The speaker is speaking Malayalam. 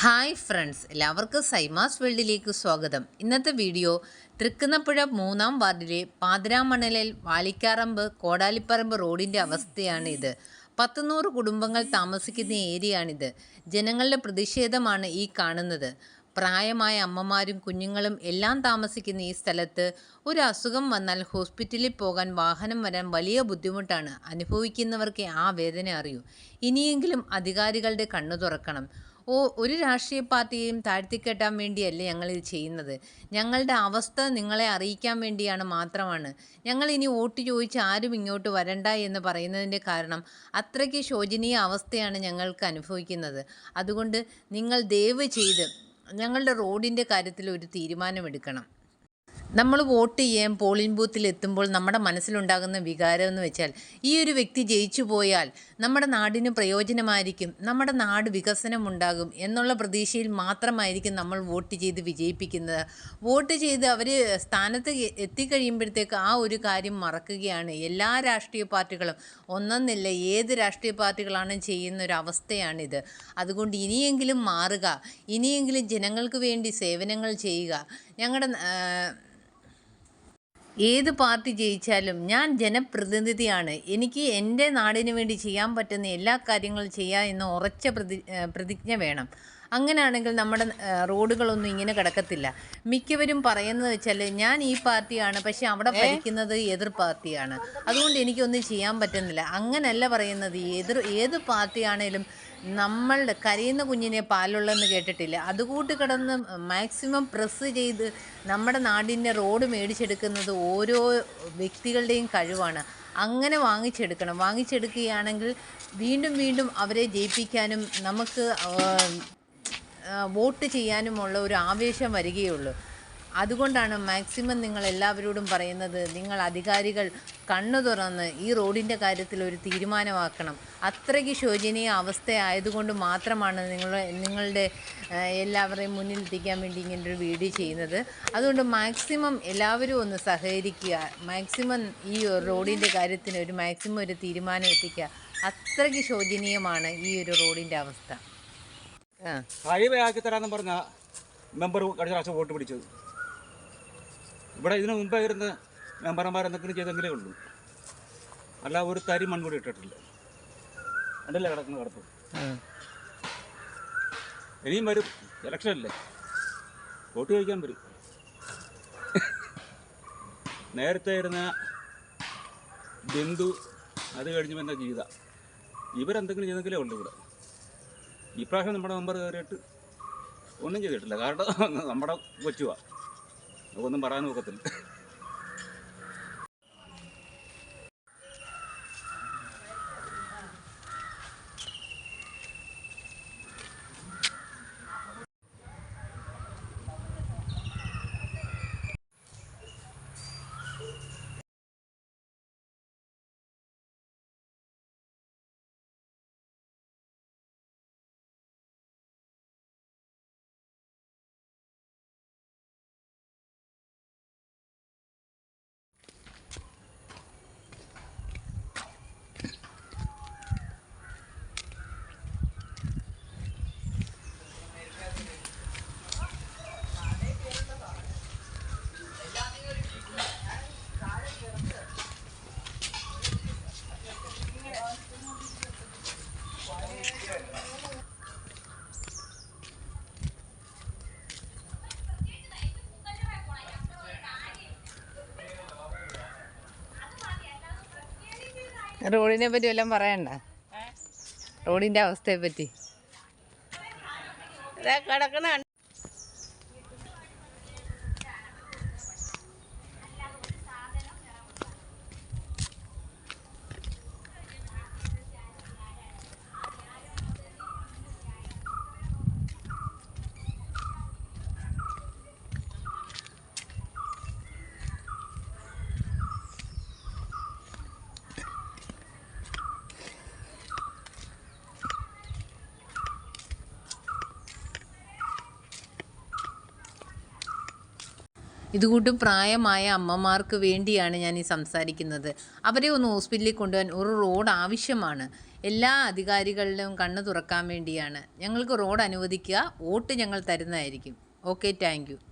ഹായ് ഫ്രണ്ട്സ് എല്ലാവർക്കും സൈമാസ് വേൾഡിലേക്ക് സ്വാഗതം. ഇന്നത്തെ വീഡിയോ തൃക്കുന്നപ്പുഴ മൂന്നാം വാർഡിലെ പാതിരാമണലിൽ വാലിക്കാറമ്പ് കോടാലിപ്പറമ്പ് റോഡിന്റെ അവസ്ഥയാണ് ഇത്. പത്തുനൂറ് കുടുംബങ്ങൾ താമസിക്കുന്ന ഏരിയയാണിത്. ജനങ്ങളുടെ പ്രതിഷേധമാണ് ഈ കാണുന്നത്. പ്രായമായ അമ്മമാരും കുഞ്ഞുങ്ങളും എല്ലാം താമസിക്കുന്ന ഈ സ്ഥലത്ത് ഒരു അസുഖം വന്നാൽ ഹോസ്പിറ്റലിൽ പോകാൻ വാഹനം വരാൻ വലിയ ബുദ്ധിമുട്ടാണ് അനുഭവിക്കുന്നവർക്ക് ആ വേദന അറിയൂ. ഇനിയെങ്കിലും അധികാരികളുടെ കണ്ണു തുറക്കണം. ഓ ഒരു രാഷ്ട്രീയ പാർട്ടിയെയും താഴ്ത്തിക്കെട്ടാൻ വേണ്ടിയല്ല ഇത് ചെയ്യുന്നത്? ഞങ്ങളുടെ അവസ്ഥ നിങ്ങളെ അറിയിക്കാൻ വേണ്ടിയാണ് മാത്രമാണ്. ഞങ്ങൾ ഇനി വോട്ട് ചോദിച്ച് ആരും ഇങ്ങോട്ട് വരണ്ട എന്ന് പറയുന്നതിന്റെ കാരണം അത്രയ്ക്ക് ശോചനീയ അവസ്ഥയാണ് ഞങ്ങൾക്ക് അനുഭവിക്കുന്നത്. അതുകൊണ്ട് നിങ്ങൾ ദയവ് ചെയ്ത് ഞങ്ങളുടെ റോഡിന്റെ കാര്യത്തിൽ ഒരു തീരുമാനമെടുക്കണം. നമ്മൾ വോട്ട് ചെയ്യാൻ പോളിംഗ് ബൂത്തിൽ എത്തുമ്പോൾ നമ്മുടെ മനസ്സിലുണ്ടാകുന്ന വികാരം എന്ന് വെച്ചാൽ ഈ ഒരു വ്യക്തി ജയിച്ചു പോയാൽ നമ്മുടെ നാടിന് പ്രയോജനമായിരിക്കും നമ്മുടെ നാട് വികസനം ഉണ്ടാകും എന്നുള്ള പ്രതീക്ഷയിൽ മാത്രമായിരിക്കും നമ്മൾ വോട്ട് ചെയ്ത് വിജയിപ്പിക്കുന്നത്. വോട്ട് ചെയ്ത് അവർ സ്ഥാനത്ത് എത്തിക്കഴിയുമ്പോഴത്തേക്ക് ആ ഒരു കാര്യം മറക്കുകയാണ്. എല്ലാ രാഷ്ട്രീയ പാർട്ടികളും ഒന്നെന്നില്ല ഏത് രാഷ്ട്രീയ പാർട്ടികളാണ് ചെയ്യുന്ന ഒരു അവസ്ഥയാണിത്. അതുകൊണ്ട് ഇനിയെങ്കിലും മാറുക ഇനിയെങ്കിലും ജനങ്ങൾക്ക് വേണ്ടി സേവനങ്ങൾ ചെയ്യുക ഞങ്ങളുടെ ഏത് പാർട്ടി ജയിച്ചാലും ഞാൻ ജനപ്രതിനിധിയാണ്. എനിക്ക് എന്റെ നാടിന് വേണ്ടി ചെയ്യാൻ പറ്റുന്ന എല്ലാ കാര്യങ്ങളും ചെയ്യാം എന്ന ഉറച്ച പ്രതി പ്രതിജ്ഞ വേണം. അങ്ങനെയാണെങ്കിൽ നമ്മുടെ റോഡുകളൊന്നും ഇങ്ങനെ കിടക്കത്തില്ല. മിക്കവരും പറയുന്നത് വെച്ചാൽ ഞാൻ ഈ പാർട്ടിയാണ് പക്ഷെ അവിടെ ഭരിക്കുന്നത് എതിർ പാർട്ടിയാണ്. അതുകൊണ്ട് എനിക്കൊന്നും ചെയ്യാൻ പറ്റുന്നില്ല. അങ്ങനല്ല പറയുന്നത്. എതിർ ഏത് പാർട്ടിയാണേലും നമ്മളുടെ കരയുന്ന കുഞ്ഞിനെ പാലുള്ളെന്ന് കേട്ടിട്ടില്ല. അതുകൂട്ട് കിടന്ന് മാക്സിമം പ്രസ് ചെയ്ത് നമ്മുടെ നാടിന്റെ റോഡ് മേടിച്ചെടുക്കുന്നത് ഓരോ വ്യക്തികളുടെയും കഴിവാണ്. അങ്ങനെ വാങ്ങിച്ചെടുക്കണം. വാങ്ങിച്ചെടുക്കുകയാണെങ്കിൽ വീണ്ടും വീണ്ടും അവരെ ജയിപ്പിക്കാനും നമുക്ക് വോട്ട് ചെയ്യാനുമുള്ള ഒരു ആവേശം വരികയുള്ളൂ. അതുകൊണ്ടാണ് മാക്സിമം നിങ്ങൾ എല്ലാവരോടും പറയുന്നത് നിങ്ങൾ അധികാരികൾ കണ്ണു തുറന്ന് ഈ റോഡിന്റെ കാര്യത്തിൽ ഒരു തീരുമാനമാക്കണം. അത്രയ്ക്ക് ശോചനീയ അവസ്ഥയായതുകൊണ്ട് മാത്രമാണ് നിങ്ങൾ നിങ്ങളുടെ എല്ലാവരെയും മുന്നിലെത്തിക്കാൻ വേണ്ടി ഇങ്ങനെ ഒരു വീഡിയോ ചെയ്യുന്നത്. അതുകൊണ്ട് മാക്സിമം എല്ലാവരും ഒന്ന് സഹകരിക്കുക. മാക്സിമം ഈ റോഡിന്റെ കാര്യത്തിന് ഒരു മാക്സിമം ഒരു തീരുമാനം എത്തിക്കുക. അത്രയ്ക്ക് ശോചനീയമാണ് ഈ ഒരു റോഡിന്റെ അവസ്ഥ. ഹൈവേ തരാമെന്ന് പറഞ്ഞ മെമ്പർ കഴിഞ്ഞ പ്രാവശ്യം വോട്ട് പിടിച്ചത്. ഇവിടെ ഇതിനു മുമ്പേ ഇരുന്ന മെമ്പർമാർ എന്തെങ്കിലും ചെയ്തെങ്കിലേ ഉള്ളൂ. അല്ല ഒരു തരി മൺകൂടി ഇട്ടിട്ടില്ല. കണ്ടില്ലേ കിടക്കുന്ന കിടപ്പ്? ഇനിയും വരും. ഇലക്ഷൻ അല്ലേ? വോട്ട് ചോദിക്കാൻ വരും. നേരത്തെ ഇരുന്ന ബിന്ദു അത് കഴിഞ്ഞ് വന്ന ഗീത ഇവരെന്തെങ്കിലും ചെയ്തെങ്കിലേ ഉള്ളൂ ഇവിടെ. ഇപ്രാവശ്യം നമ്മുടെ മെമ്പർ കയറിയിട്ട് ഒന്നും ചെയ്തിട്ടില്ല. കാരണം നമ്മുടെ കൊച്ചുവാ. നമുക്കൊന്നും പറയാൻ ഒക്കത്തില്ല റോഡിനെ പറ്റി എല്ലാം പറയണ്ട റോഡിന്റെ അവസ്ഥയെ പറ്റി കിടക്കണ ഇതുകൂട്ടും പ്രായമായ അമ്മമാർക്ക് വേണ്ടിയാണ് ഞാൻ ഈ സംസാരിക്കുന്നത്. അവരെ ഒന്ന് ഹോസ്പിറ്റലിൽ കൊണ്ടുപോകാൻ ഒരു റോഡ് ആവശ്യമാണ്. എല്ലാ അധികാരികളിലും കണ്ണു തുറക്കാൻ വേണ്ടിയാണ്. ഞങ്ങൾക്ക് റോഡ് അനുവദിക്കുക. വോട്ട് ഞങ്ങൾ തരുന്നതായിരിക്കും. Okay thank